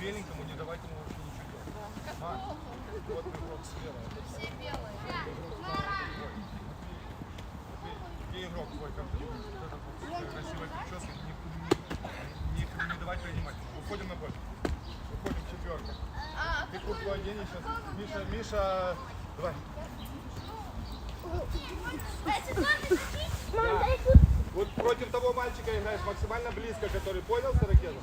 беленькому не давать ему вообще ничего делать. Мак, вот игрок слева. Все белые. Где игрок твой, как ты думаешь? Красивая прическа, не, не, не, давать принимать. Уходим на поле. Уходим четверка. А, Ты куртку одень сейчас. Миша, Миша, давай. Вот против того мальчика играешь максимально близко, который понял Сорокезов?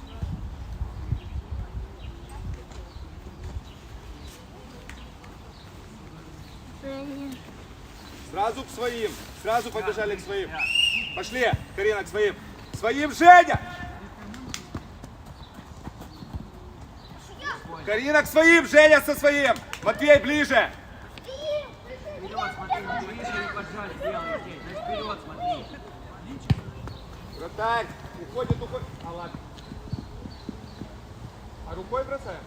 Сразу к своим. Сразу побежали к своим. Пошли, Карина, к своим. Своим, Женя! Карина к своим, Женя со своим. Матвей ближе. Вратарь. Уходит, уходит. А ладно. А рукой бросаем?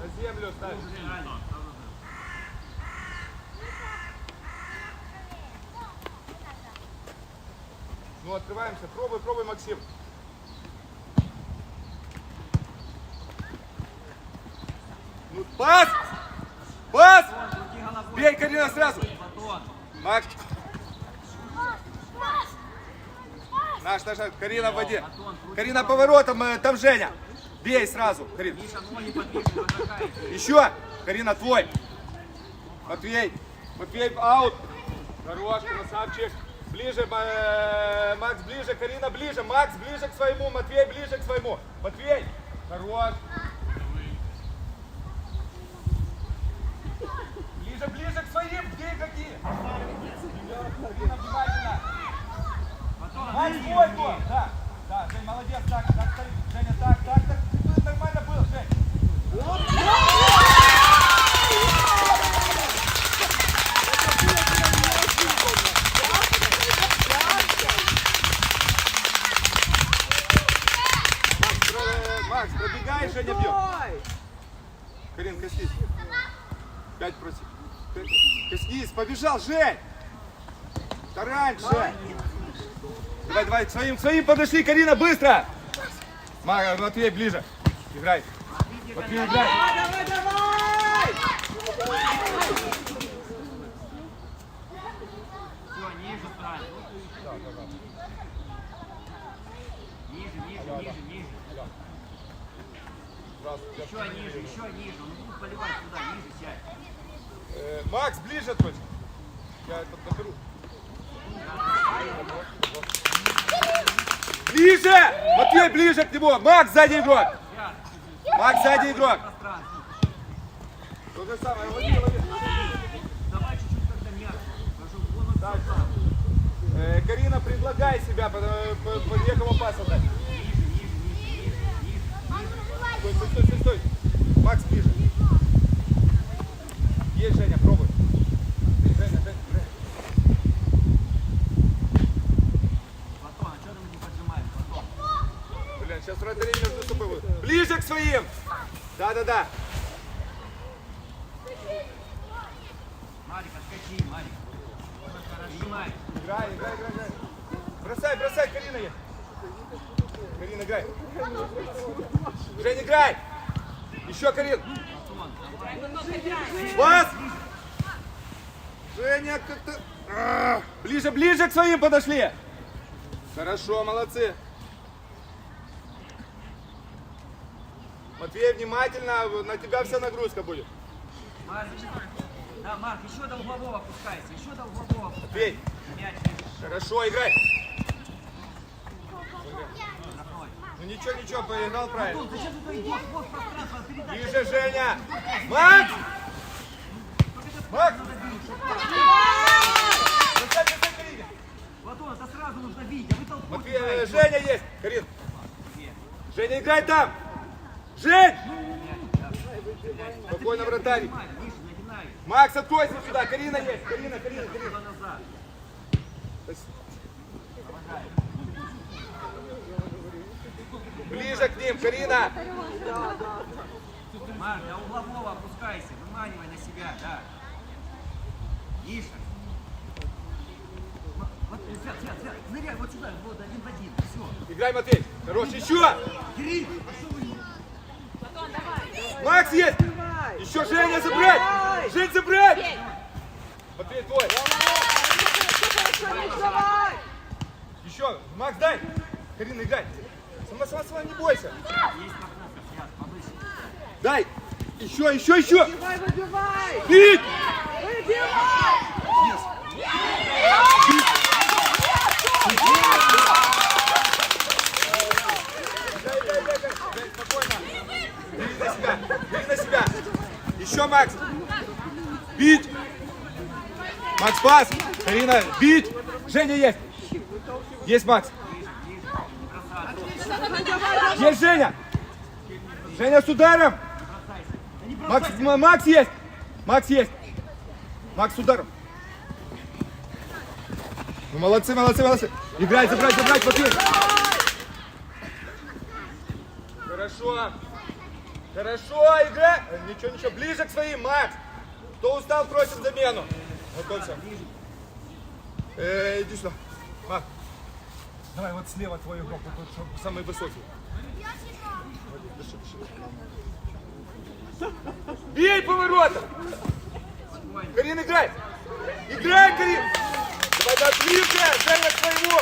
На землю ставим. Ну, открываемся. Пробуй, пробуй, Максим. Ну, пас! Пас! Бей, Карина, сразу. Макс. Наш, наш. Карина в воде. Карина поворотом, э, там Женя. Бей сразу, вожакай. Еще. Карина, твой. Матвей. Матвей, аут. Хорош, красавчик. Ближе, э, Макс, ближе. Карина, ближе. Макс, ближе к своему. Матвей, ближе к своему. Матвей. Хорош. Ближе, ближе к своим. Где какие? Карина, внимательно. Макс, твой, твой. Да, да, Жень, молодец. Так, так. Женя, так, так, так. Нормально было, Жень. Макс, про- Макс, Женя бьет. Карин, коснись. Пять против. Коснись, побежал, Жень. Тараньше. Давай, давай, к своим, к своим подошли, Карина, быстро. Ма- Матвей, ближе. Играй. Матвей, играй. все, ниже ставь. Ниже, ниже, ниже, ниже. Еще ниже, еще ниже. Он будет поливать сюда, ниже сядь. Э, Макс, ближе точно. Я это доберу. Ближе! Матвей, ближе к нему. Макс, сзади игрок. Макс, сзади игрок. То же самое, лови, лови. Давай чуть-чуть когда мягче. Э, Карина, предлагай себя, э, под, под некому пасу дать. Макс, ближе. Есть, Женя, пробуй. Женя, Женя, Женя. Батон, а что ты не поджимаешь? Батон. Блин, сейчас вратари между собой будут. Ближе к своим. Да-да-да. Марик, отскочи, Марик. Принимай. Играй, играй, играй, играй. Бросай, бросай, Карина есть. Карин, играй. Жень, играй. Еще, Карин. Пас. Женя, как-то... А, Ближе, ближе к своим подошли. Хорошо, молодцы. Матвей, внимательно, на тебя вся нагрузка будет. Марк, да, Марк, еще до углового опускайся, еще до углового опускайся. Матвей, Мяч хорошо, играй. Ну ничего, ничего, поиграл правильно. Батон, зачем ты идешь? Вот пространство, передача. Ближе, Женя. Макс! Макс! Батон, это сразу нужно видеть, а вы толпой Матвей, э. Женя есть. Карин. Женя, играй там. Жень! Спокойно, вратарь. Макс, откройся сюда. Карина есть. Карина, Карина, Карина. Ближе к ним, Карина. Марк, до углового опускайся, выманивай на себя, да. Миша. Вот, ребят, Свят, Свят, ныряй вот сюда, вот один в один. Все. Играй, Матвей. Хорош, еще. Кирилл, Макс есть. Еще Женя забрать. Жень забрать. Матвей твой. Еще. Макс, дай. Карина, играй. Сама, сама, сама, не бойся. Дай. Еще, еще, еще. Выбивай, выбивай! Бить. Выбивай! Дай, дай, дай, дай. Жень, спокойно. Бери на себя. Бери на себя. Еще, Макс. Бить. Макс, пас. Карина, бить. Женя есть. Есть, Макс. Есть Женя. Женя с ударом. Макс, Макс есть. Макс есть. Макс с ударом. Ну, молодцы, молодцы, молодцы. Играть, забрать, забрать, Матвей. Хорошо. Хорошо, игра. Э, Ничего, ничего. Ближе к своим, Макс. Кто устал, просим замену. Готовься. Э, иди сюда. Макс. Давай вот слева твой игрок, вот тот, что самый высокий. Бей поворотом! Карин, играй! Играй, Карин! Давай, да, ближе! Женя к своему!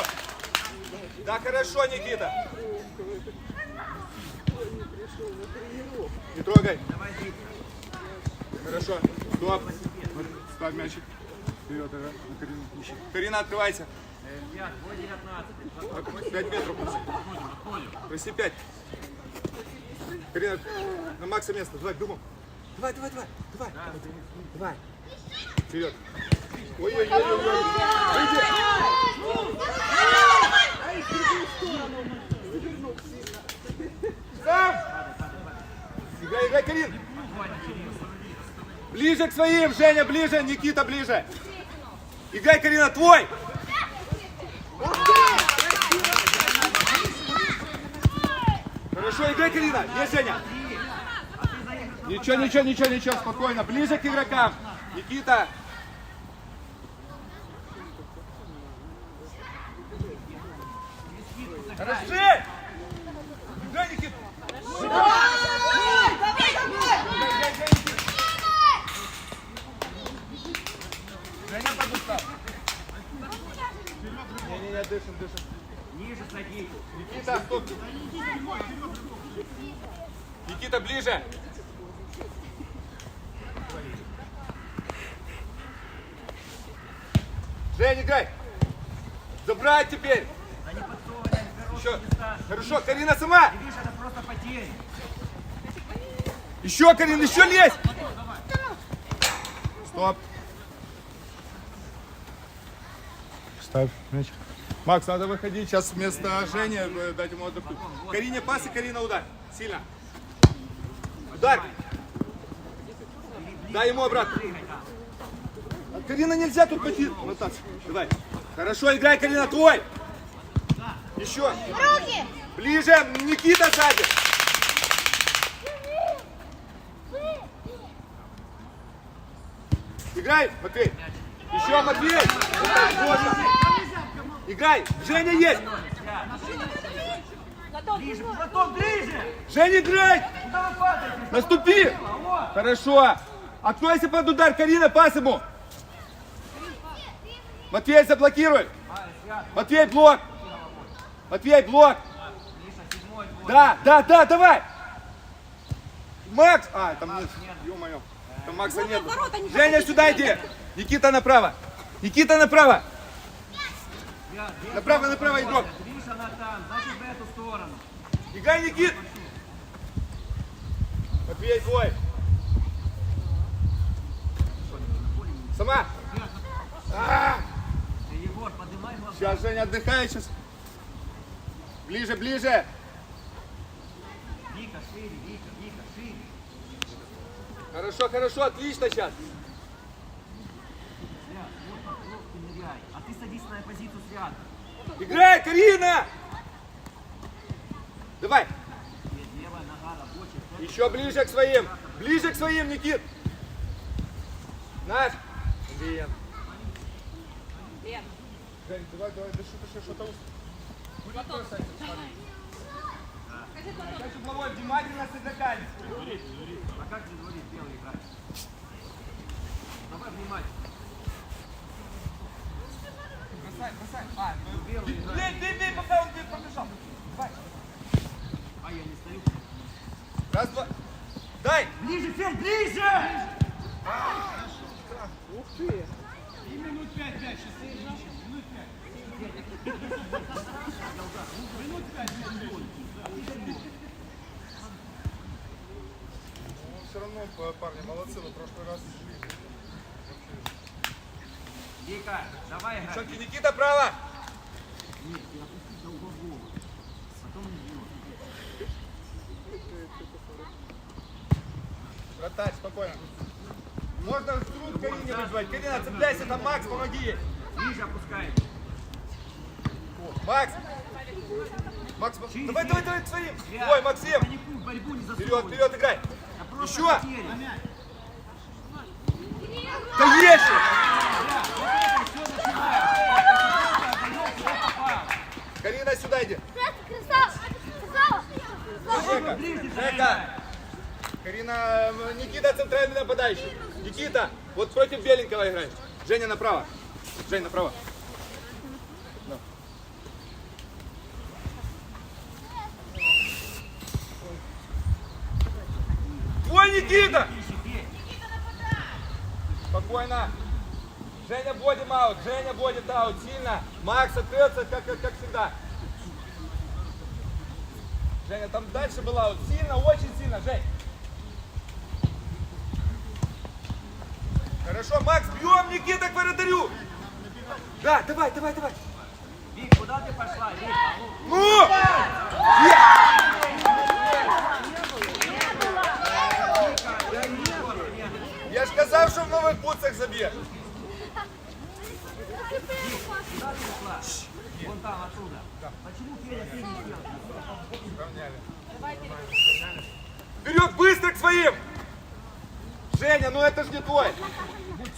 Да, хорошо, Никита. Не трогай. Хорошо. Стоп. Ставь мячик. Вперед, ага. На Карину. Карина, открывайся. Э, твой 19. 5 метров проси. Проси 5. Карина, на Макса место. Давай, бегом. Давай, давай, давай. Давай. Давай. Вперед. Ой-ой-ой. Выйди. Сам. Играй, Карин. Ближе к своим, Женя, ближе, Никита, ближе. Играй, Карина, твой. Хорошо, играй, Карина. Есть, Женя. Ничего, ничего, ничего, ничего, спокойно. Ближе к игрокам. Никита. Хорошо. Играй, Никита. Женя подустал. Не-не-не, дышим, дышим. Ниже садись. Никита, стоп. Никита, ближе. Жень, играй. Забрать теперь. Да не подсовывай, Еще. Хорошо, Карина сама. Видишь, это просто потери. Еще, Карин, еще лезь. Стоп. Ставь мяч. Макс, надо выходить сейчас вместо Жени, э, дать ему отдохнуть. Карине пас и Карина удар. Сильно. Удар. Дай ему обратно. Карина нельзя тут пойти. Ротация. Давай. Хорошо, играй, Карина, твой. Еще. Руки! Ближе, Никита сзади. Играй, Матвей. Еще, Матвей. Играй. Женя есть. Ближе, потом ближе. Женя, играй. Наступи. Хорошо. Откройся под удар. Карина, пас ему. Матвей, заблокируй. Матвей, блок. Матвей, блок. Да, да, да, давай. Макс. А, там нет. Ё-моё. Там Макса нет. Женя, сюда иди. Никита направо. Никита направо. Направо, направо, игрок. Миша на там, значит в эту сторону. Играй, Никит. Матвей, твой. Сама. А, Ты, Егор, поднимай глаза. Сейчас Женя отдыхает сейчас. Ближе, ближе. Вика, шире, Вика, Вика, шире. Хорошо, хорошо, отлично сейчас. А ты садись на позицию Свята. Играй, Карина. Давай. Еще ближе к своим. Ближе к своим, Никит. Наш. Блин. Жень, давай, давай, дыши, дыши, что-то ус- Будет бросать, смотри. Опять угловой, внимательно с игроками. А как же дворит белый играть? Давай внимательно. Бросай, бросай. А, ну, Белый бей, играет. бей, бей, пока он бей, пробежал. Давай. А я не стою. Раз, два. Дай! Ближе, Федь, ближе! Все равно, парни, молодцы, вы в прошлый раз. Вика, давай играй. Девчонки, Никита, право! Нет, ты опусти до углового. Потом не Вратарь, спокойно. Можно труд Карине вызвать. Карина, цепляйся там, Макс, помоги ей. Ближе опускай. Макс! Макс, давай, давай, давай, своим. Ой, Максим! Вперед, вперед, играй. Еще. потери. Конечно! Карина, сюда иди. Жека, Жека. Карина, Никита центральный нападающий. Никита, вот против Беленького играй. Женя направо. Жень, направо. На. Ой, Никита! Ищи, Федь. Спокойно. Женя бодим аут, Женя бодит аут, сильно. Макс открылся, как, как, как всегда. Женя, там дальше был аут. Сильно, очень сильно, Жень. Хорошо, Макс, бьем Никита к вратарю. Да, давай, давай, давай. Вик, куда ты пошла? Вик, а ну, Ну! Я ж казав, що в нових бутсах заб'є. Ушла? Вон там, оттуда. Почему Федя ты не. Вперед, быстро к своим! Женя, ну это же не твой.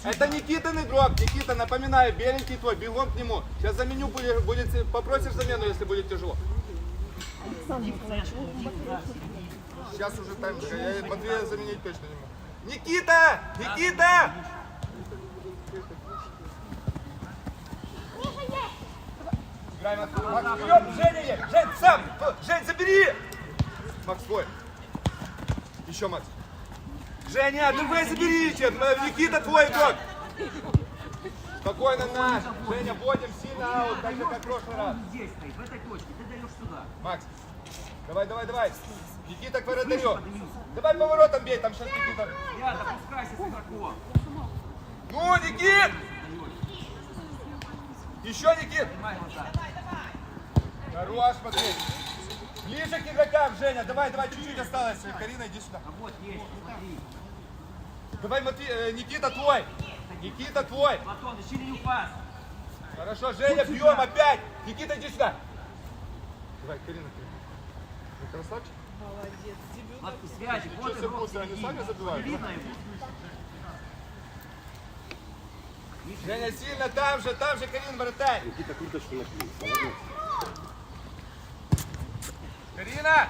Это Никитин игрок. Никита, напоминаю, беленький твой, бегом к нему. Сейчас заменю, будет, будет- попросишь замену, если будет тяжело. Сейчас уже тайм, я Матвея заменить точно не могу. Никита! Никита! Макс, вперед, Женя! Жень, сам! Жень, забери! Макс, твой. Еще, Макс. Женя, давай заберите! Никита твой игрок! Спокойно наш. Женя, вводим сильно аут, так же, как в прошлый раз. Здесь стоит, в этой точке. Ты даешь сюда. Макс, давай, давай, давай. Никита к вратарю. Давай поворотом бей, там сейчас Никита. Я допускайся с игроком. Ну, Никит! Еще, Никит! Хорош, Матвей. Ближе к игрокам, Женя. Давай, давай, чуть-чуть осталось. Карина, иди сюда. А вот есть, смотри. Давай, Матвей, э, Никита твой. Никита твой. Платон, ищи линию пас. Хорошо, Женя, бьем опять. Никита, иди сюда. Давай, Карина, Карина. Красавчик. Вот связик, вот все игрок они сами забивают? Видно его. Женя, сильно там же, там же, Карин, вратарь. Никита курточку наклеил. Молодец. Карина!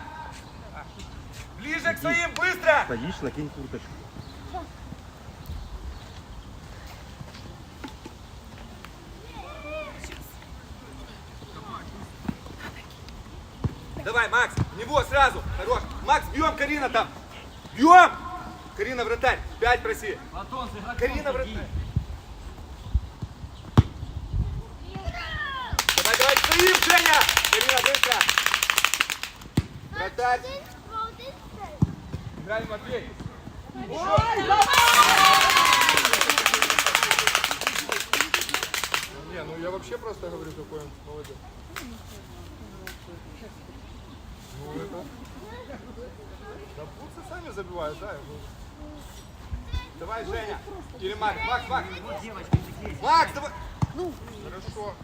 Ближе к своим, быстро! Стоишь, накинь курточку. Давай, Макс, в него сразу. Хорош. Макс, бьем Карина там. Бьем! Карина, вратарь. Пять проси. Карина, вратарь. Давай, давай, к своим, Женя! Карина, быстро. Вратарь. Играй, Матвей. Не, ну я вообще просто говорю, какой он молодец. Ну это... Да пуцы сами забивают, да? Давай, Женя. Или Макс, Макс, Макс. Макс, давай. Ну, хорошо.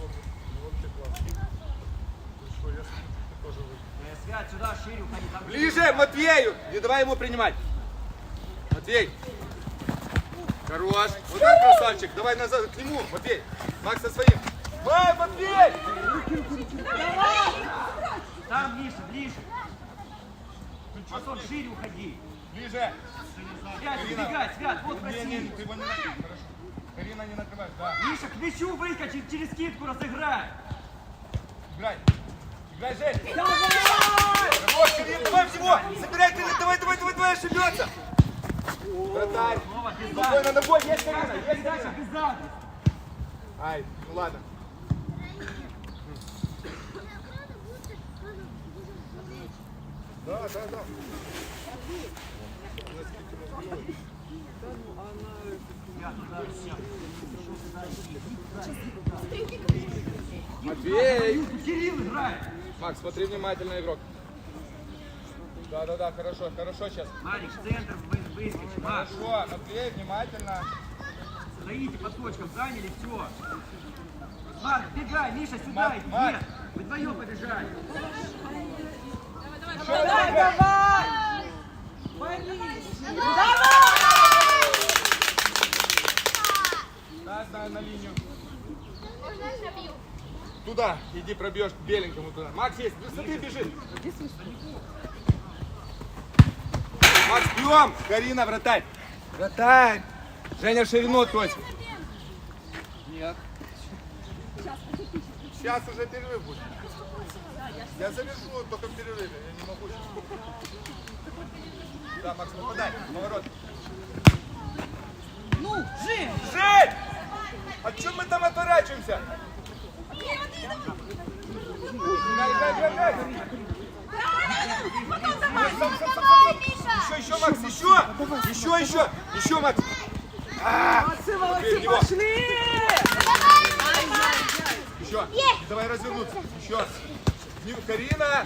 Ладно, ну вообще классно. Хорошо, я с- тоже выйду. Э, Свят, сюда шире уходи. Там Ближе Матвею! Не давай ему принимать. Матвей. Хорош. Вот так, красавчик. Давай назад к нему, Матвей. Макс со своим. Давай, Матвей! Там, Миша, ближе. Антон, шире уходи. Ближе. Свят, убегай, Свят, вот Не, не, красиво. ты его не накрывай. Хорошо. Карина не накрывает. Да. Миша, к мячу выскочи, через скидку разыграй. Играй. Играй, Жень. Хорош, Кирилл, давай всего. Забирай, Кирилл, давай, давай, давай, давай, ошибется. Без Спокойно, на бой, есть Карина, есть Карина. Ай, ну ладно. Да, да, да. Матвей! Кирилл играет. Макс, смотри внимательно, игрок. Да, да, да, хорошо, хорошо сейчас. Марик, центр выскочи. Маш, Хорошо, Матвей, внимательно. стоите по точкам, заняли, все. Марк, бегай, Миша, сюда Марк, иди. Марк. Нет, вы вдвоем побежали. Еще давай, Да, да, на линию. Можно я забью? Туда, иди пробьешь беленькому туда. Макс есть, смотри, бежит. Макс, бьем! Карина, вратарь. Вратарь. Женя ширину просит. Нет. Сейчас уже перерыв будет. Я завершу только в перерыве, я не могу сейчас. Да, Макс, попадай, поворот. Ну, Жень! Жень! А чем мы там отворачиваемся? Еще, еще, Макс, еще! Еще, еще! Еще, Макс! А, Молодцы, молодцы, пошли! Еще! Давай развернуться! Еще! Не- Карина!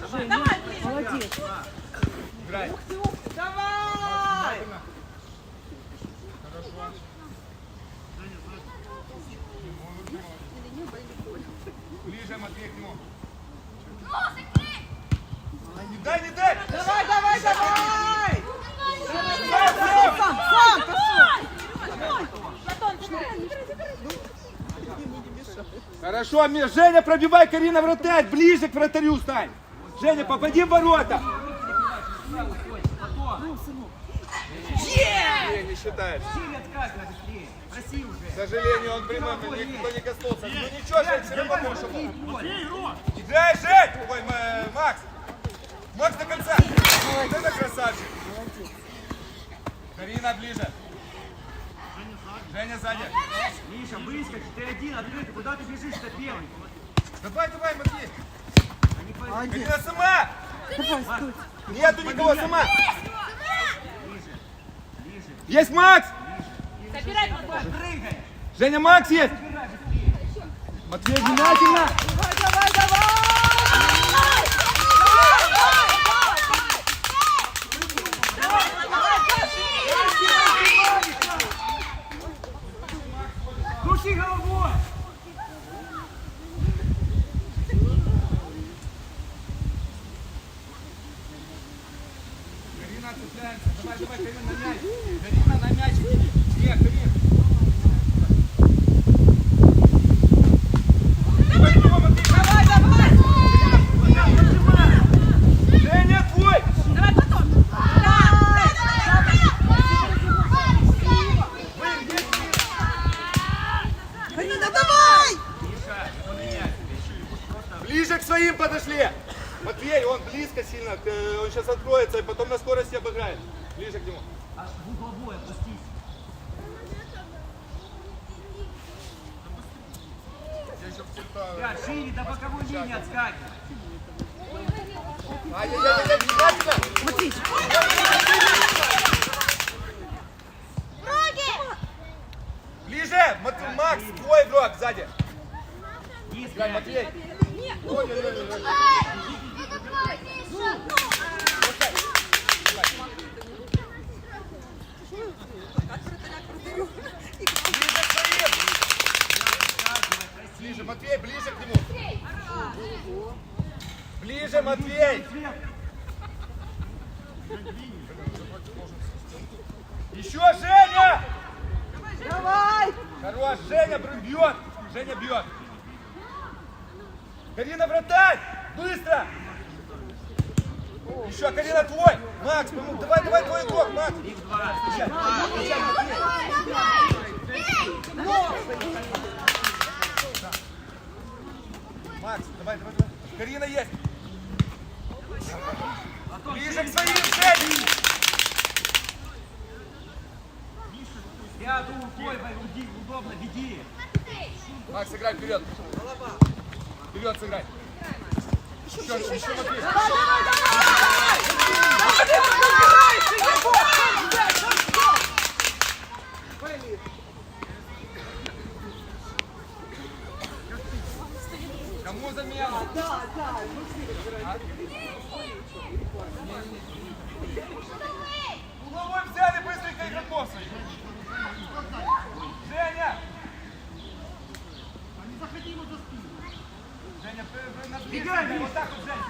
Давай, молодец. играй! Давай! Хорошо. Ближе, Матвей, к нему. Ну! Не дай, не дай! Давай, давай, давай! Сам, сам! Сам, сам! Хорошо, Миш, Женя, пробивай Карина вратарь, ближе к вратарю стань. Женя, попади в ворота. Не, не считает. Сильно отскакивай быстрее. Проси уже. К сожалению, он прямым, никто не коснулся. Ну ничего, Жень, все равно было. Играй, Жень! Ой, М- Макс! Макс до конца! Вот это красавчик! Карина ближе. Женя сзади. Миша, выскочи, ты один, открытый. Куда ты бежишь-то первый? Давай, давай, Матвей. Карина сама! Давай. Нету никого, сама! Есть Макс! Прыгай. Женя, Макс есть! Матвей, внимательно! Давай, давай, давай! Крути головой. Карина цепляется. Давай, давай, Карина, на мяч. Карина, на мяч. Где, Карин? Давай, давай, Матвей. Давай, давай! Женя, твой! Давай потом! Карина, давай! Миша, не поменяй. Ближе к своим подошли. Матвей, он близко сильно. э, Он сейчас откроется и потом на скорости обыграет. Ближе к нему. А в угловой опустись. Я еще в Да, шире до боковой линии отскакивай. Ай-яй-яй, внимательно! Смотри, Руки! Ближе! Мат- Макс, твой игрок сзади. Низко. Играй, Матвей. Ой-ой-ой. Ай! Ну давай, Миша! Ближе к своим. Ближе, Матвей, ближе к нему. Ближе, Матвей. Свет. Еще Женя! Давай! Хорош, Женя бр- бьет! Женя бьет! Карина, вратарь! Быстро! Еще, Карина, твой! Макс, помог- давай, давай, твой игрок, Макс! Встречай, встречай, Матвей. Макс, давай, давай, давай. Карина есть! К своим, Жень! Ряду рукой, веди, удобно, веди. Макс, сыграй вперед! Вперед сыграй! Еще, еще, Матвей! Давай, давай, давай! Давай, давай, забирай! Кому замена? Да, да, Угловой взяли быстренько игроков своих. Женя! Женя, вы- вы на Миш. вот так вот, Жень,